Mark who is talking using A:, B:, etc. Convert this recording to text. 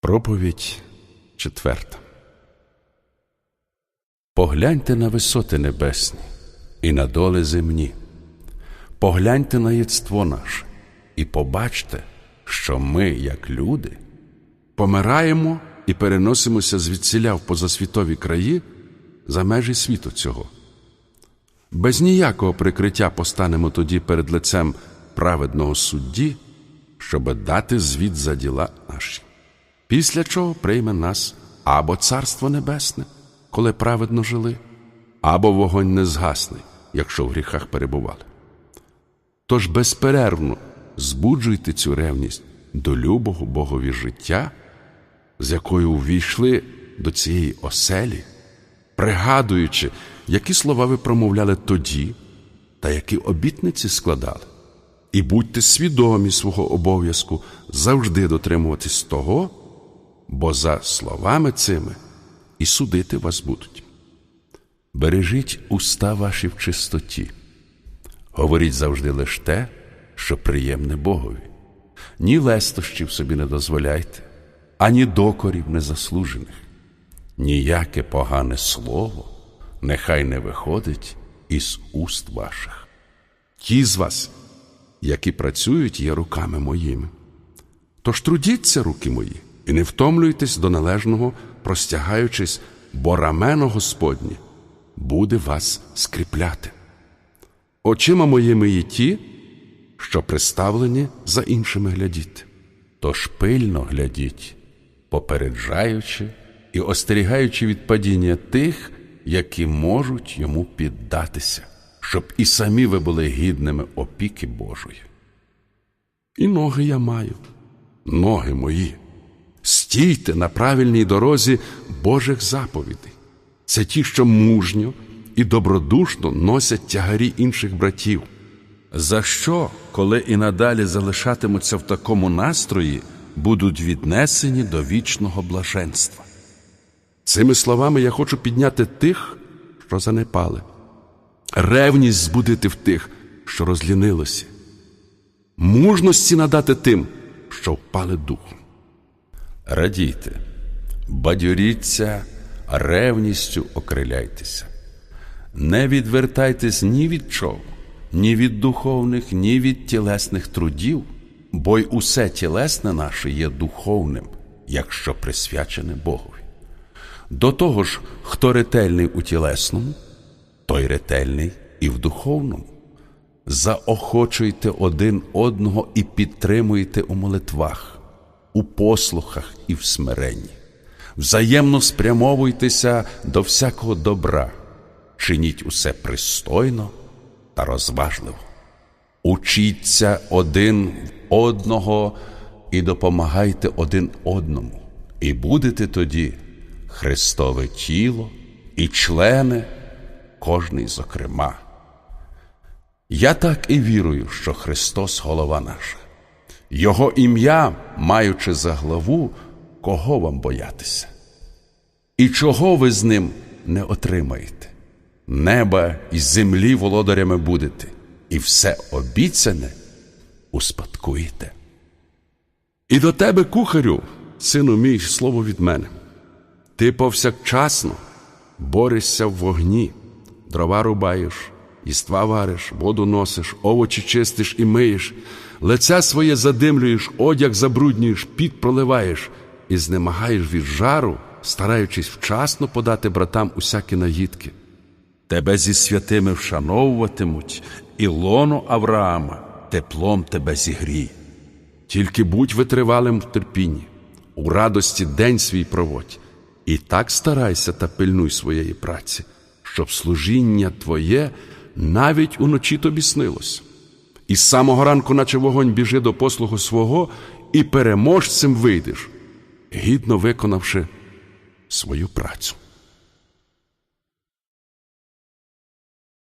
A: Проповідь четверта. Погляньте на висоти небесні і на доли земні. Погляньте на єдство наше і побачте, що ми, як люди, помираємо і переносимося звідсіля в позасвітові краї за межі світу цього. Без ніякого прикриття постанемо тоді перед лицем праведного судді, щоби дати звіт за діла наші після чого прийме нас або Царство Небесне, коли праведно жили, або вогонь не згасний, якщо в гріхах перебували. Тож безперервно збуджуйте цю ревність до любого Богові життя, з якою увійшли до цієї оселі, пригадуючи, які слова ви промовляли тоді та які обітниці складали. І будьте свідомі свого обов'язку завжди дотримуватись того, бо за словами цими і судити вас будуть. Бережіть уста ваші в чистоті, говоріть завжди лише те, що приємне Богові, ні лестощів собі не дозволяйте, ані докорів незаслужених, ніяке погане слово нехай не виходить із уст ваших. Ті з вас, які працюють, є руками моїми. Тож трудіться, руки мої, і не втомлюйтесь до належного, простягаючись, бо рамено Господнє буде вас скріпляти. Очима моїми є ті, що приставлені за іншими глядіти. Тож пильно глядіть, попереджаючи і остерігаючи від падіння тих, які можуть йому піддатися, щоб і самі ви були гідними опіки Божої. І ноги я маю, ноги мої. Стійте на правильній дорозі Божих заповідей. Це ті, що мужньо і добродушно носять тягарі інших братів. За що, коли і надалі залишатимуться в такому настрої, будуть віднесені до вічного блаженства? Цими словами я хочу підняти тих, що занепали, ревність збудити в тих, що розлінилося, мужності надати тим, що впали духом. Радійте, бадьоріться, ревністю окриляйтеся. Не відвертайтесь ні від чого, ні від духовних, ні від тілесних трудів, бо й усе тілесне наше є духовним, якщо присвячене Богові. До того ж, хто ретельний у тілесному, той ретельний і в духовному. Заохочуйте один одного і підтримуйте у молитвах, у послухах і в смиренні. Взаємно спрямовуйтеся до всякого добра, чиніть усе пристойно та розважливо. Учіться один в одного і допомагайте один одному, і будете тоді Христове тіло і члени, кожний зокрема. Я так і вірую, що Христос голова наша, Його ім'я, маючи за главу, кого вам боятися? І чого ви з ним не отримаєте? Неба і землі володарями будете, і все обіцяне успадкуєте. І до тебе, кухарю, сину мій, слово від мене. Ти повсякчасно борешся в вогні, дрова рубаєш, їства вариш, воду носиш, овочі чистиш і миєш, лице своє задимлюєш, одяг забруднюєш, під проливаєш і знемагаєш від жару, стараючись вчасно подати братам усякі наїдки. Тебе зі святими вшановуватимуть, і лоно Авраама теплом тебе зігріє. Тільки будь витривалим в терпінні, у радості день свій проводь. І так старайся та пильнуй своєї праці, щоб служіння твоє навіть уночі тобі снилось. І з самого ранку, наче вогонь біжи до послугу свого, і переможцем вийдеш, гідно виконавши свою працю.